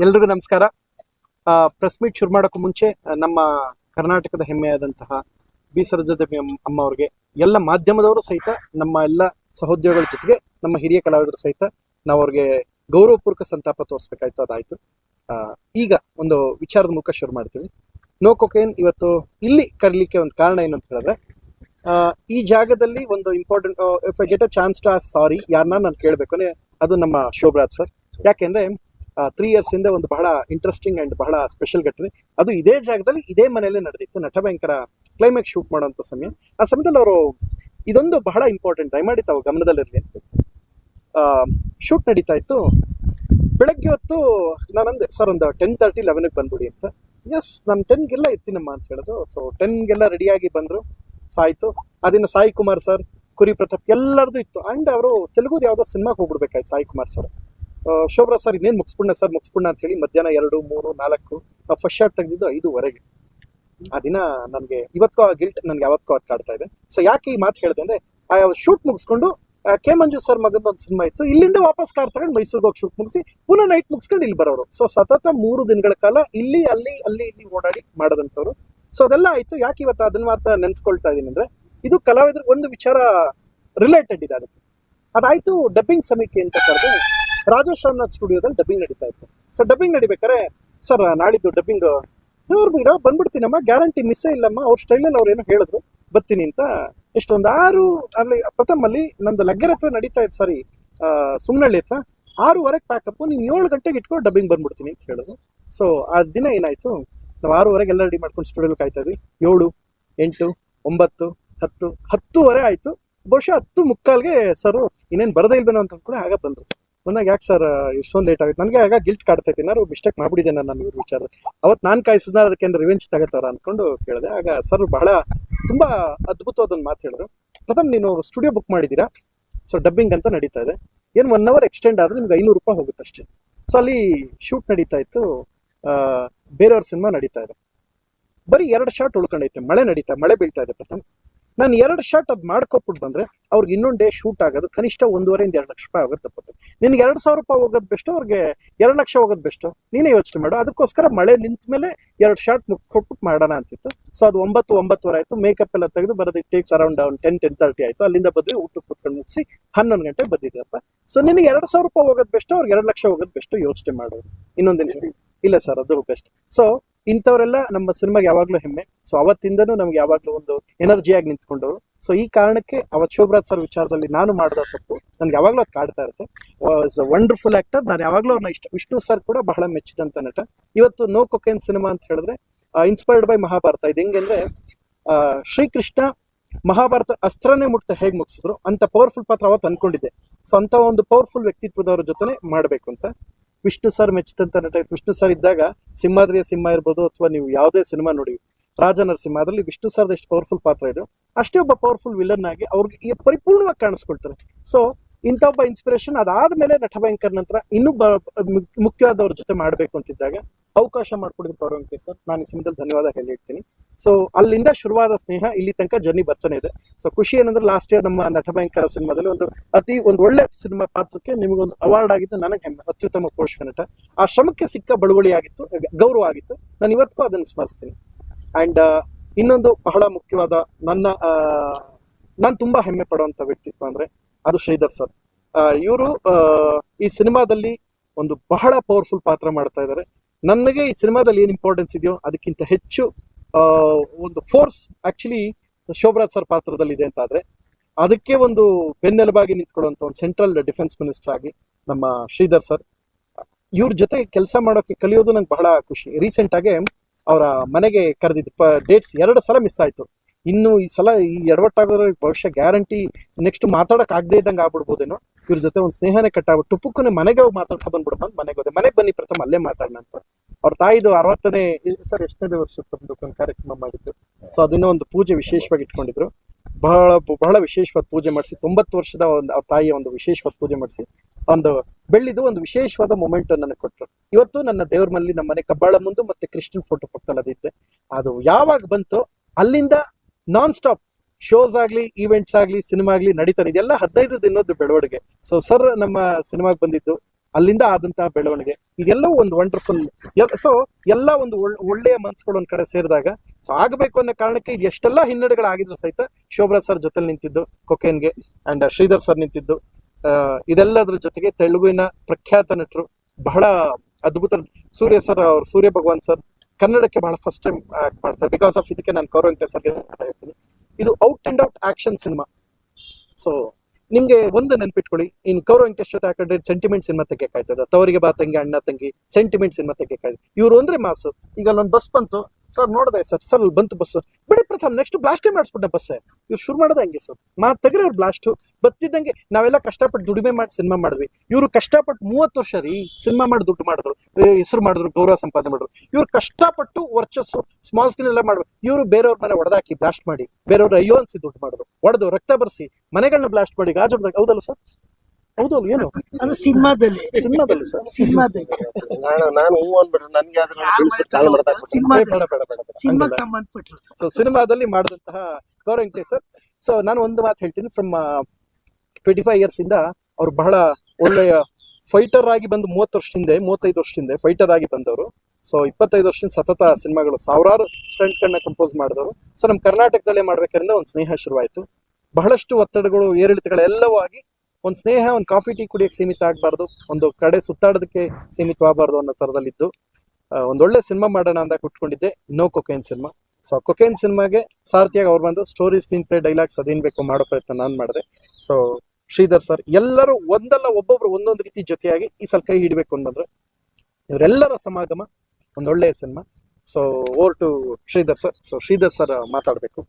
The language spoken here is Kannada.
ಎಲ್ರಿಗೂ ನಮಸ್ಕಾರ. ಪ್ರೆಸ್ ಮೀಟ್ ಶುರು ಮಾಡೋಕ್ಕೂ ಮುಂಚೆ ನಮ್ಮ ಕರ್ನಾಟಕದ ಹೆಮ್ಮೆಯಾದಂತಹ ಬಿ ಸರೋಜದೇವಿ ಅಮ್ಮ- ಅವ್ರಿಗೆ ಎಲ್ಲ ಮಾಧ್ಯಮದವರು ಸಹಿತ, ನಮ್ಮ ಎಲ್ಲ ಸಹೋದ್ಯೋಗಿಗಳ ಜೊತೆಗೆ, ನಮ್ಮ ಹಿರಿಯ ಕಲಾವಿದರು ಸಹಿತ ನಾವು ಅವ್ರಿಗೆ ಗೌರವಪೂರ್ವಕ ಸಂತಾಪ ತೋರಿಸ್ಬೇಕಾಯ್ತು, ಅದಾಯ್ತು. ಈಗ ಒಂದು ವಿಚಾರದ ಮುಖ ಶುರು ಮಾಡ್ತೀವಿ. ನೋ ಕೊಕೇನ್ ಇವತ್ತು ಇಲ್ಲಿ ಕರೀಲಿಕ್ಕೆ ಒಂದು ಕಾರಣ ಏನು ಅಂತ ಹೇಳಿದ್ರೆ ಈ ಜಾಗದಲ್ಲಿ ಒಂದು important if I get a chance to ಆ ಸಾರಿ ಯಾರನ್ನ ನಾನು ಕೇಳಬೇಕು ಅದು ನಮ್ಮ ಶೋಭರಾಜ್ ಸರ್. ಯಾಕೆಂದ್ರೆ ತ್ರೀ ಇಯರ್ಸ್ ಹಿಂದೆ ಒಂದು ಬಹಳ ಇಂಟ್ರೆಸ್ಟಿಂಗ್ ಅಂಡ್ ಬಹಳ ಸ್ಪೆಷಲ್ ಘಟನೆ. ಅದು ಇದೇ ಜಾಗದಲ್ಲಿ ಇದೇ ಮನೆಯಲ್ಲೇ ನಡೆದಿತ್ತು. ನಟಭಯಂಕರ ಕ್ಲೈಮ್ಯಾಕ್ಸ್ ಶೂಟ್ ಮಾಡುವಂತ ಸಮಯ. ಆ ಸಮಯದಲ್ಲಿ ಅವರು ಇದೊಂದು ಬಹಳ ಇಂಪಾರ್ಟೆಂಟ್ ದಯಮಾಡಿ ತಾವು ಗಮನದಲ್ಲಿರಲಿ ಅಂತ ಶೂಟ್ ನಡೀತಾ ಇತ್ತು. ಬೆಳಗ್ಗೆ ಹೊತ್ತು ನಾನು ಅಂದೆ ಸರ್, ಒಂದು ಟೆನ್ ತರ್ಟಿ ಲೆವೆನಿಗೆ ಬಂದ್ಬಿಡಿ ಅಂತ. ಎಸ್ ನಾನು ಟೆನ್ಗೆಲ್ಲ ಇರ್ತೀನಮ್ಮ ಅಂತ ಹೇಳಿದ್ರು. ಸೊ ಟೆನ್ಗೆಲ್ಲ ರೆಡಿಯಾಗಿ ಬಂದರು. ಸಾಯಿತು. ಅದನ್ನ ಸಾಯಿ ಕುಮಾರ್ ಸರ್ ಕುರಿ ಪ್ರತಾಪ್ ಎಲ್ಲರದು ಇತ್ತು. ಆ್ಯಂಡ್ ಅವರು ತೆಲುಗುದು ಯಾವುದೋ ಸಿನಿಮಾಗೆ ಹೋಗ್ಬಿಡ್ಬೇಕಾಯ್ತು ಸಾಯಿ ಕುಮಾರ್ ಸರ್. ಶೋಭ್ರಾ ಸರ್ ಇನ್ನೇನು ಮುಗಿಸ್ಬಿಡ್ಣ ಸರ್? ಮುಗಿಸ್ಬಿಡ್ಣ ಅಂತ ಹೇಳಿ ಮಧ್ಯಾಹ್ನ ಎರಡು, ಮೂರು, ನಾಲ್ಕು ಫಸ್ಟ್ ಶಾರ್ಟ್ ತೆಗೆದಿದ್ದು ಐದುವರೆಗೆ. ಆ ದಿನ ನನಗೆ ಇವತ್ತು ಆ ಗಿಲ್ಟ್ ನನಗೆ ಯಾವತ್ತಿಗೂ ಅದು ಕಾಡ್ತಾ ಇದೆ. ಸೊ ಯಾಕೆ ಈ ಮಾತು ಹೇಳಿದೆ ಅಂದ್ರೆ, ಆ ಶೂಟ್ ಮುಗಿಸ್ಕೊಂಡು ಕೆ ಮಂಜು ಸರ್ ಮಗನ ಒಂದು ಸಿನಿಮಾ ಇತ್ತು. ಇಲ್ಲಿಂದ ವಾಪಸ್ ಕಾರ್ ತಗೊಂಡು ಮೈಸೂರಿಗೆ ಹೋಗಿ ಶೂಟ್ ಮುಗಿಸಿ, ಪುನಃ ನೈಟ್ ಮುಗಿಸ್ಕೊಂಡು ಇಲ್ಲಿ ಬರೋರು. ಸೊ ಸತತ ಮೂರು ದಿನಗಳ ಕಾಲ ಇಲ್ಲಿ, ಅಲ್ಲಿ ಅಲ್ಲಿ, ಇಲ್ಲಿ ಓಡಾಡಿ ಮಾಡೋದಂಥವ್ರು. ಸೊ ಅದೆಲ್ಲ ಆಯ್ತು. ಯಾಕೆ ಇವತ್ತು ಅದನ್ನ ಮಾತ್ರ ನೆನೆಸ್ಕೊಳ್ತಾ ಇದೀನಿ ಅಂದ್ರೆ, ಇದು ಕಲಾವಿದ್ರ ಒಂದು ವಿಚಾರ ರಿಲೇಟೆಡ್ ಇದೆ ಅದಕ್ಕೆ. ಅದಾಯ್ತು. ಡಬ್ಬಿಂಗ್ ಸಮೀಕ್ಷೆ ಅಂತ ಕರೆದು ರಾಜೇಶ್ ಸ್ಟುಡಿಯೋದಲ್ಲಿ ಡಬ್ಬಿಂಗ್ ನಡೀತಾ ಇತ್ತು. ಸೊ ಡಬ್ಬಿಂಗ್ ನಡಿಬೇಕಾರೆ ಸರ್, ನಾಳಿದ್ದು ಡಬ್ಬಿಂಗ್ ಸರ್ ಇರೋ ಬಂದ್ಬಿಡ್ತೀನಮ್ಮ ಗ್ಯಾರಂಟಿ ಮಿಸ್ಸೇ ಇಲ್ಲಮ್ಮ, ಅವ್ರ ಸ್ಟೈಲಲ್ಲಿ ಅವ್ರು ಏನೋ ಹೇಳಿದ್ರು, ಬರ್ತೀನಿ ಅಂತ. ಇಷ್ಟೊಂದು ಆರು, ಅಲ್ಲಿ ಪ್ರಥಮಲ್ಲಿ ನಂದು ಲಗ್ಗೆರೆ ಹತ್ರ ನಡೀತಾ ಇತ್ತು ಸಾರಿ ಸುಮ್ನಳ್ಳಿ ಹತ್ರ. ಆರೂವರೆಗೆ ಪ್ಯಾಕಪ್ ನೀನು ಏಳು ಗಂಟೆಗೆ ಇಟ್ಕೊಂಡು ಡಬ್ಬಿಂಗ್ ಬಂದ್ಬಿಡ್ತೀನಿ ಅಂತ ಹೇಳಿದ್ರು. ಸೊ ಆ ದಿನ ಏನಾಯಿತು, ನಾವು ಆರೂವರೆಗೆ ಎಲ್ಲ ರೆಡಿ ಮಾಡ್ಕೊಂಡು ಸ್ಟುಡಿಯೋಲಿ ಕಾಯ್ತಾ ಇದ್ವಿ. ಏಳು, ಎಂಟು, ಒಂಬತ್ತು, ಹತ್ತು, ಹತ್ತೂವರೆ ಆಯಿತು. ಬಹುಶಃ ಹತ್ತು ಮುಕ್ಕಾಲ್ಗೆ ಸರು, ಇನ್ನೇನು ಬರದೇ ಇಲ್ವೇನೋ ಅಂತ ಕೂಡ ಆಗ ಬಂದ್ರು. ಬಂದಾಗ ಯಾಕೆ ಸರ್ ಇಷ್ಟೊಂದು ಲೇಟ್ ಆಗುತ್ತೆ ನನಗೆ ಆಗ ಗಿಲ್ಟ್ ಕಾಡ್ತೈತೆ ಏನಾರು ಮಿಸ್ಟೇಕ್ ಮಾಡ್ಬಿಟ್ಟಿದ್ದೆ ನಾನು ಇವ್ರ ವಿಚಾರ. ಅವತ್ತು ನಾನು ಕಾಯಿಸಿದ ಅದಕ್ಕೆ ರಿವೆಂಜ್ ತಗೋತಾರ ಅಂದ್ಕೊಂಡು ಕೇಳಿದೆ. ಆಗ ಸರ್ ಬಹಳ ತುಂಬಾ ಅದ್ಭುತವಾದ ಒಂದು ಮಾತು ಹೇಳಿದ್ರು. ಪ್ರಥಮ್ ನೀನು ಸ್ಟುಡಿಯೋ ಬುಕ್ ಮಾಡಿದ್ದೀರಾ? ಸೊ ಡಬ್ಬಿಂಗ್ ಅಂತ ನಡೀತಾ ಇದೆ. ಏನು ಒನ್ ಅವರ್ ಎಕ್ಸ್ಟೆಂಡ್ ಆದರೆ ನಿಮ್ಗೆ ಐನೂರು ರೂಪಾಯಿ ಹೋಗುತ್ತೆ ಅಷ್ಟೇ. ಸೊ ಅಲ್ಲಿ ಶೂಟ್ ನಡೀತಾ ಇತ್ತು. ಬೇರೆಯವ್ರ ಸಿನಿಮಾ ನಡೀತಾ ಇದೆ. ಬರೀ ಎರಡು ಶಾಟ್ ಉಳ್ಕೊಂಡೈತೆ. ಮಳೆ ನಡೀತಾ, ಮಳೆ ಬೀಳ್ತಾ ಇದೆ ಪ್ರಥಮ್. ನಾನು ಎರಡು ಶಾಟ್ ಅದು ಮಾಡ್ಕೊಟ್ಬಿಟ್ಟು ಬಂದ್ರೆ ಅವ್ರಿಗೆ ಇನ್ನೊಂದು ಡೇ ಶೂಟ್ ಆಗೋದು, ಕನಿಷ್ಠ ಒಂದೂವರೆಯಿಂದ ಎರಡು ಲಕ್ಷ ರೂಪಾಯಿ ಆಗುತ್ತೆ ತಪ್ಪುತ್ತೆ. ನಿನಗೆ ಎರಡು ಸಾವಿರ ರೂಪಾಯಿ ಹೋಗೋದು ಬೆಸ್ಟ್ ಅವ್ರಿಗೆ ಎರಡು ಲಕ್ಷ ಹೋಗೋದು ಬೆಸ್ಟು ನೀನೇ ಯೋಚನೆ ಮಾಡು, ಅದಕ್ಕೋಸ್ಕರ ಮಳೆ ನಿಂತ ಮೇಲೆ ಎರಡು ಶಾರ್ಟ್ ಕೊಟ್ಬಿಟ್ಟು ಮಾಡೋಣ ಅಂತಿತ್ತು. ಸೊ ಅದು ಒಂಬತ್ತು, ಒಂಬತ್ತುವರೆ ಆಯಿತು ಮೇಕಪ್ ಎಲ್ಲ ತೆಗೆದು ಬರೋದು ಟೇಕ್ಸ್ ಅರೌಂಡ್ ಒಂದು ಟೆನ್ ಟೆನ್ ತರ್ಟಿ ಆಯಿತು. ಅಲ್ಲಿಂದ ಬಂದ್ವಿ ಊಟಕ್ಕೆ ಕುತ್ಕೊಂಡು ಮುಗಿಸಿ ಹನ್ನೊಂದು ಗಂಟೆ ಬಂದಿದ್ದೀರಪ್ಪ ಸೊ ನಿನಗೆ ಎರಡು ಸಾವಿರ ರೂಪಾಯಿ ಹೋಗೋದು ಬೆಸ್ಟ್ ಅವ್ರಿಗೆ ಎರಡು ಲಕ್ಷ ಹೋಗೋದು ಬೆಸ್ಟು ಯೋಚನೆ ಮಾಡೋದು ಇನ್ನೊಂದು ನಿಮಿಷ ಇಲ್ಲ ಸರ್ ಅದು ಬೆಸ್ಟ್ ಸೊ ಇಂಥವರೆಲ್ಲ ನಮ್ಮ ಸಿನಿಮಾಗೆ ಯಾವಾಗ್ಲೂ ಹೆಮ್ಮೆ. ಸೊ ಅವತ್ತಿಂದನೂ ನಮ್ಗೆ ಯಾವಾಗ್ಲೂ ಒಂದು ಎನರ್ಜಿಯಾಗಿ ನಿಂತ್ಕೊಂಡವರು. ಸೊ ಈ ಕಾರಣಕ್ಕೆ ಅವತ್ ಶೋಭರಾಜ್ ಸರ್ ವಿಚಾರದಲ್ಲಿ ನಾನು ಮಾಡಿದ ತಪ್ಪು. ನನ್ಗೆ ಯಾವಾಗ್ಲೂ ಅದು ಕಾಡ್ತಾ ಇರುತ್ತೆ. ವಾಸ್ ವಂಡರ್ಫುಲ್ ಆಕ್ಟರ್ ನಾನು ಯಾವಾಗ್ಲೂ ಅವ್ರನ್ನ ಇಷ್ಟ ವಿಷ್ಣು ಸರ್ ಕೂಡ ಬಹಳ ಮೆಚ್ಚಿದಂತ ನಟ. ಇವತ್ತು ನೋ ಕೊಕೇನ್ ಸಿನಿಮಾ ಅಂತ ಹೇಳಿದ್ರೆ ಇನ್ಸ್ಪೈರ್ಡ್ ಬೈ ಮಹಾಭಾರತ. ಇದು ಹೆಂಗಂದ್ರೆ ಶ್ರೀಕೃಷ್ಣ ಮಹಾಭಾರತ ಅಸ್ತ್ರನೇ ಮುಟ್ತ ಹೇಗೆ ಮುಗಿಸಿದ್ರು, ಅಂತ ಪವರ್ಫುಲ್ ಪಾತ್ರ ಅವತ್ತು ಅನ್ಕೊಂಡಿದ್ದೆ. ಸೊ ಅಂತ ಒಂದು ಪವರ್ಫುಲ್ ವ್ಯಕ್ತಿತ್ವದವ್ರ ಜೊತೆನೆ ಮಾಡ್ಬೇಕು ಅಂತ. ವಿಷ್ಣು ಸರ್ ಮೆಚ್ಚಿದಂತ ನಟ ವಿಷ್ಣು ಸರ್ ಇದ್ದಾಗ ಸಿಂಹಾದ್ರಿಯ ಸಿಂಹ ಇರ್ಬೋದು ಅಥವಾ ನೀವು ಯಾವುದೇ ಸಿನಿಮಾ ನೋಡಿ, ರಾಜ ನರಸಿಂಹ ಅದರಲ್ಲಿ ವಿಷ್ಣು ಸರ್ದ ಎಷ್ಟು ಪವರ್ಫುಲ್ ಪಾತ್ರ ಇದೆ. ಅಷ್ಟೇ ಒಬ್ಬ ಪವರ್ಫುಲ್ ವಿಲನ್ ಆಗಿ ಅವ್ರಿಗೆ ಪರಿಪೂರ್ಣವಾಗಿ ಕಾಣಿಸ್ಕೊಳ್ತಾರೆ. ಸೊ ಇಂಥ ಒಬ್ಬ ಇನ್ಸ್ಪಿರೇಷನ್ ಅದಾದ್ಮೇಲೆ ನಟಭಯಂಕರ್ ನಂತರ ಇನ್ನೂ ಮುಖ್ಯವಾದವ್ರ ಜೊತೆ ಮಾಡ್ಬೇಕು ಅಂತಿದ್ದಾಗ ಅವಕಾಶ ಮಾಡ್ಕೊಡಿದ್ರು ಪರವಂತೆ ಸರ್. ನಾನು ಈ ಸಮಯದಲ್ಲಿ ಧನ್ಯವಾದ ಹೇಳಿರ್ತೀನಿ. ಸೊ ಅಲ್ಲಿಂದ ಶುರುವಾದ ಸ್ನೇಹ ಇಲ್ಲಿ ತನಕ ಜರ್ನಿ ಬರ್ತಾನೆ ಇದೆ. ಸೊ ಖುಷಿ ಏನಂದ್ರೆ ಲಾಸ್ಟ್ ಇಯರ್ ನಮ್ಮ ನಟಭಯಂಕರ ಸಿನಿಮಾದಲ್ಲಿ ಒಂದು ಅತಿ ಒಂದು ಒಳ್ಳೆ ಸಿನಿಮಾ ಪಾತ್ರಕ್ಕೆ ನಿಮಗೊಂದು ಅವಾರ್ಡ್ ಆಗಿತ್ತು ನನಗೆ ಹೆಮ್ಮೆ, ಅತ್ಯುತ್ತಮ ಪೋಷಕ ನಟ. ಆ ಶ್ರಮಕ್ಕೆ ಸಿಕ್ಕ ಬಳುವಳಿ ಆಗಿತ್ತು, ಗೌರವ ಆಗಿತ್ತು. ನಾನು ಇವತ್ತಿಗೂ ಅದನ್ನು ಸ್ಮರಿಸ್ತೀನಿ. ಅಂಡ್ ಇನ್ನೊಂದು ಬಹಳ ಮುಖ್ಯವಾದ ನನ್ನ ನಾನು ತುಂಬಾ ಹೆಮ್ಮೆ ಪಡುವಂತ ವ್ಯಕ್ತಿತ್ವ ಅಂದ್ರೆ ಅದು ಶ್ರೀಧರ್ ಸರ್. ಇವರು ಈ ಸಿನಿಮಾದಲ್ಲಿ ಒಂದು ಬಹಳ ಪವರ್ಫುಲ್ ಪಾತ್ರ ಮಾಡ್ತಾ ಇದ್ದಾರೆ. ನನಗೆ ಈ ಸಿನಿಮಾದಲ್ಲಿ ಏನು ಇಂಪಾರ್ಟೆನ್ಸ್ ಇದೆಯೋ ಅದಕ್ಕಿಂತ ಹೆಚ್ಚು ಒಂದು ಫೋರ್ಸ್ ಆ್ಯಕ್ಚುಲಿ ಶೋಭರಾಜ್ ಸರ್ ಪಾತ್ರದಲ್ಲಿ ಇದೆ ಅಂತ ಆದ್ರೆ ಅದಕ್ಕೆ ಒಂದು ಬೆನ್ನೆಲುಬಾಗಿ ನಿಂತ್ಕೊಳ್ಳುವಂತ ಒಂದು ಸೆಂಟ್ರಲ್ ಡಿಫೆನ್ಸ್ ಮಿನಿಸ್ಟರ್ ಆಗಿ ನಮ್ಮ ಶ್ರೀಧರ್ ಸರ್. ಇವ್ರ ಜೊತೆ ಕೆಲಸ ಮಾಡೋಕೆ ಕಲಿಯೋದು ನಂಗೆ ಬಹಳ ಖುಷಿ. ರೀಸೆಂಟ್ ಆಗಿ ಅವರ ಮನೆಗೆ ಕರೆದಿದ್ದು ಡೇಟ್ಸ್ ಎರಡು ಸಲ ಮಿಸ್ ಆಯ್ತು. ಇನ್ನು ಈ ಸಲ ಈ ಎಡವಟ್ಟಾಗೋದ್ರ ಬಹುಶಃ ಗ್ಯಾರಂಟಿ ನೆಕ್ಸ್ಟ್ ಮಾತಾಡೋಕ್ಕಾಗದೇ ಇದ್ದಂಗೆ ಆಗ್ಬಿಡ್ಬೋದೇನೋ. ಇವ್ರ ಜೊತೆ ಒಂದು ಸ್ನೇಹನೇ ಕಟ್ಟಾಗ ಟುಪ್ಪುಕ್ಕನೆ ಮನೆಗೆ ಹೋಗಿ ಮಾತಾಡ್ತಾ ಬಂದ್ಬಿಡಪ್ಪ ಅಂತ ಮನೆಗೆ ಹೋದೆ. ಮನೆಗೆ ಬನ್ನಿ ಪ್ರಥಮ ಅಲ್ಲೇ ಮಾತಾಡೋಣ ಅಂತ. ಅವ್ರ ತಾಯಿದು ಅರವತ್ತನೇ ಸರ್, ಎಷ್ಟನೇ ವರ್ಷ ತಮ್ಮದು ಒಂದು ಕಾರ್ಯಕ್ರಮ ಮಾಡಿದ್ದು. ಸೊ ಅದನ್ನ ಒಂದು ಪೂಜೆ ವಿಶೇಷವಾಗಿ ಇಟ್ಕೊಂಡಿದ್ರು. ಬಹಳ ಬಹಳ ವಿಶೇಷವಾದ ಪೂಜೆ ಮಾಡಿಸಿ, ತೊಂಬತ್ತು ವರ್ಷದ ಒಂದು, ಅವ್ರ ತಾಯಿಯ ಒಂದು ವಿಶೇಷವಾದ ಪೂಜೆ ಮಾಡಿಸಿ, ಒಂದು ಬೆಳ್ಳಿದು ಒಂದು ವಿಶೇಷವಾದ ಮೊಮೆಂಟ್ ನನಗೆ ಕೊಟ್ಟರು ಇವತ್ತು ನನ್ನ ದೇವ್ರ ಮಲ್ಲಿ ನಮ್ಮ ಮನೆ ಕಬ್ಬಾಳ ಮುಂದೆ ಮತ್ತೆ ಕ್ರಿಶ್ಚಿಯನ್ ಫೋಟೋ ಪಕ್ಕದಲ್ಲಿ ಅದಿತ್ತೆ ಅದು ಯಾವಾಗ ಬಂತು ಅಲ್ಲಿಂದ ನಾನ್ ಸ್ಟಾಪ್ ಶೋಸ್ ಆಗ್ಲಿ ಈವೆಂಟ್ಸ್ ಆಗ್ಲಿ ಸಿನಿಮಾ ಆಗ್ಲಿ ನಡೀತಾನೆ ಇದೆಲ್ಲ ಹದಿನೈದು ದಿನದ ಬೆಳವಣಿಗೆ. ಸೊ ಸರ್ ನಮ್ಮ ಸಿನಿಮಾಗೆ ಬಂದಿದ್ದು, ಅಲ್ಲಿಂದ ಆದಂತಹ ಬೆಳವಣಿಗೆ. ಇದೆಲ್ಲವೂ ಒಂದು ವಂಡರ್ಫುಲ್ ಸೊ ಎಲ್ಲ ಒಂದು ಒಳ್- ಒಳ್ಳೆಯ ಮನ್ಸುಗಳು ಒಂದ್ ಕಡೆ ಸೇರಿದಾಗ ಸೊ ಆಗಬೇಕು ಅನ್ನೋ ಕಾರಣಕ್ಕೆ ಎಷ್ಟೆಲ್ಲ ಹಿನ್ನಡೆಗಳಾಗಿದ್ರು ಸಹಿತ ಶೋಭ್ರಾ ಸರ್ ಜೊತೆ ನಿಂತಿದ್ದು ಕೊಕೇನ್ಗೆ ಅಂಡ್ ಶ್ರೀಧರ್ ಸರ್ ನಿಂತಿದ್ದು ಇದೆಲ್ಲದರ ಜೊತೆಗೆ ತೆಲುಗಿನ ಪ್ರಖ್ಯಾತ ನಟರು, ಬಹಳ ಅದ್ಭುತ ಸೂರ್ಯ ಸರ್ ಅವ್ರು, ಸೂರ್ಯ ಭಗವಾನ್ ಸರ್ ಕನ್ನಡಕ್ಕೆ ಬಹಳ ಫಸ್ಟ್ ಟೈಮ್ ಆಕ್ಟ್ ಮಾಡ್ತಾರೆ. ಬಿಕಾಸ್ ಆಫ್ ಇದಕ್ಕೆ ನಾನು ಕೌರವಂಕ ಸರ್ಗೆ ಹೇಳ್ತೀನಿ. ಇದು out and out action cinema. So ನಿಮ್ಗೆ ಒಂದು ನೆನ್ಪಿಟ್ಕೊಳ್ಳಿ ಇನ್ ಕೌರವ್ ವೆಂಕಟೇಶ್ ಜೊತೆ ಹಾಕೊಂಡ್ರೆ ಸೆಂಟಿಮೆಂಟ್ ಸಿನಿಮಾ ತೆಗೆಕಾಯ್ತದ ತವರಿಗೆ ಬಾ ತಂಗಿ, ಅಣ್ಣ ತಂಗಿ ಸೆಂಟಿಮೆಂಟ್ ಸಿನಿಮಾ ತೆಗಿಯಕಾಯ್ತು ಇವ್ರು ಅಂದ್ರೆ ಮಾಸು. ಈಗ ಅಲ್ಲೊಂದು ಬಸ್ ಬಂತು ಸರ್ ನೋಡಿದೆ ಸರ್ ಸರ್ ಅಲ್ಲಿ ಬಂತು ಬಸ್ ಬಿಡಿ ಪ್ರಥಮ್ ನೆಕ್ಸ್ಟ್ ಬ್ಲಾಸ್ಟೇ ಮಾಡಿಸ್ಬಿಟ್ಟೆ ಬಸ್ ಇವ್ರು ಶುರು ಮಾಡೋದು ಹಂಗೆ ಸರ್ ಮಾ ತೆಗ್ರೆ ಅವ್ರು ಬ್ಲಾಸ್ಟು ಬತ್ತಿದ್ದಂಗೆ ನಾವೆಲ್ಲ ಕಷ್ಟಪಟ್ಟು ದುಡಿಮೆ ಮಾಡಿ ಸಿನಿಮಾ ಮಾಡಿದ್ವಿ. ಇವರು ಕಷ್ಟಪಟ್ಟು ಮೂವತ್ತು ವರ್ಷ ರೀ ಸಿನಿಮಾ ಮಾಡಿ ದುಡ್ಡು ಮಾಡಿದ್ರು. ಹೆಸರು ಮಾಡಿದ್ರು, ಗೌರವ ಸಂಪಾದನೆ ಮಾಡಿದ್ರು. ಇವ್ರು ಕಷ್ಟಪಟ್ಟು ವರ್ಚಸ್ಸು ಸ್ಮಾಲ್ ಸ್ಕ್ರೀನ್ ಎಲ್ಲ ಮಾಡಿದ್ರು. ಇವರು ಬೇರೆಯವ್ರ ಮನೆ ಹೊಡೆದಾಕಿ ಬ್ಲಾಸ್ಟ್ ಮಾಡಿ, ಬೇರೆಯವ್ರ ಅಯ್ಯೋ ಅನ್ಸಿ ದುಡ್ಡು ಮಾಡಿದ್ರು. ಹೊಡೆದು ರಕ್ತ ಬರ್ಸಿ ಮನೆಗಳನ್ನ ಬ್ಲಾಸ್ಟ್ ಮಾಡಿ, ಗಾಜು ಹೌದಲ್ಲ ಸರ್ ಹೌದಲ್ಲ ಏನು? ಅದು ಸಿನಿಮಾದಲ್ಲಿ. ಸಿನಿಮಾದಲ್ಲಿ ಸರ್. ಸಿನಿಮಾದಲ್ಲಿ. ನಾನು ನಾನು ಹೂ ಅಂದ್ಬಿಟ್ರೆ ನನಗೆ ಅದನ್ನ ಬಿಡಿಸ್ಬಿಟ್ಟು ಕಾಲ್ ಮಾಡ್ತಾ ಸಿನಿಮಾ ಬೇಡ ಬೇಡ ಬೇಡ ಸಿನಿಮಾಗೆ ಸಂಬಂಧಪಟ್ಟಿರುತ್ತೆ ಸೊ ಸಿನಿಮಾದಲ್ಲಿ ಮಾಡಿದಂತಹ ಗೌರವ್ ಸರ್. ಸೊ ನಾನು ಒಂದು ಮಾತು ಹೇಳ್ತೀನಿ. ಫ್ರಮ್ ಟ್ವೆಂಟಿ ಫೈವ್ ಇಯರ್ಸ್ ಇಂದ ಅವ್ರು ಬಹಳ ಒಳ್ಳೆಯ ಫೈಟರ್ ಆಗಿ ಬಂದು ಮೂವತ್ತು ವರ್ಷ ಹಿಂದೆ ಮೂವತ್ತೈದು ವರ್ಷ ಹಿಂದೆ ಫೈಟರ್ ಆಗಿ ಬಂದವರು. ಸೊ ಇಪ್ಪತ್ತೈದು ವರ್ಷದಿಂದ ಸತತ ಸಿನಿಮಾಗಳು ಸಾವಿರಾರು ಸ್ಟಂಟ್ ಗಳನ್ನ ಕಂಪೋಸ್ ಮಾಡಿದವರು. ಸೊ ನಮ್ಮ ಕರ್ನಾಟಕದಲ್ಲೇ ಮಾಡ್ಬೇಕಂದ್ರೆ ಒಂದು ಸ್ನೇಹ ಶುರುವಾಯಿತು. ಬಹಳಷ್ಟು ಒತ್ತಡಗಳು ಏರಿಳಿತಗಳೆಲ್ಲವೂ ಆಗಿ ಒಂದು ಸ್ನೇಹ, ಒಂದು ಕಾಫಿ, ಟೀ ಕುಡಿಯಕ್ಕೆ ಸೀಮಿತ ಆಗಬಾರ್ದು. ಒಂದು ಕಡೆ ಸುತ್ತಾಡೋದಕ್ಕೆ ಸೀಮಿತವಾಗಬಾರ್ದು ಅನ್ನೋ ಥರದಲ್ಲಿದ್ದು ಒಂದೊಳ್ಳೆ ಸಿನಿಮಾ ಮಾಡೋಣ ಅಂತ ಕುಟ್ಕೊಂಡಿದ್ದೆ no cocaine cinema so cocaine ಸಿನಿಮಾಗೆ ಸಾರಥಿಯಾಗಿ ಅವ್ರು ಬಂದು ಸ್ಟೋರಿ ಸ್ಕ್ರೀನ್ ಪ್ಲೇ ಡೈಲಾಗ್ಸ್ ಅದೇನು ಬೇಕು ಮಾಡೋ ಪ್ರಯತ್ನ ನಾನು ಮಾಡಿದೆ. ಸೊ ಶ್ರೀಧರ್ ಸರ್ ಎಲ್ಲರೂ ಒಂದಲ್ಲ ಒಬ್ಬೊಬ್ರು ಒಂದೊಂದು ರೀತಿ ಜೊತೆಯಾಗಿ ಈ ಸಲ ಕೈ ಹಿಡಬೇಕು ಅಂತಂದ್ರೆ ಇವರೆಲ್ಲರ ಸಮಾಗಮ ಒಂದೊಳ್ಳೆಯ cinema so over to Shridhar sir so Shridhar sir ಮಾತಾಡಬೇಕು.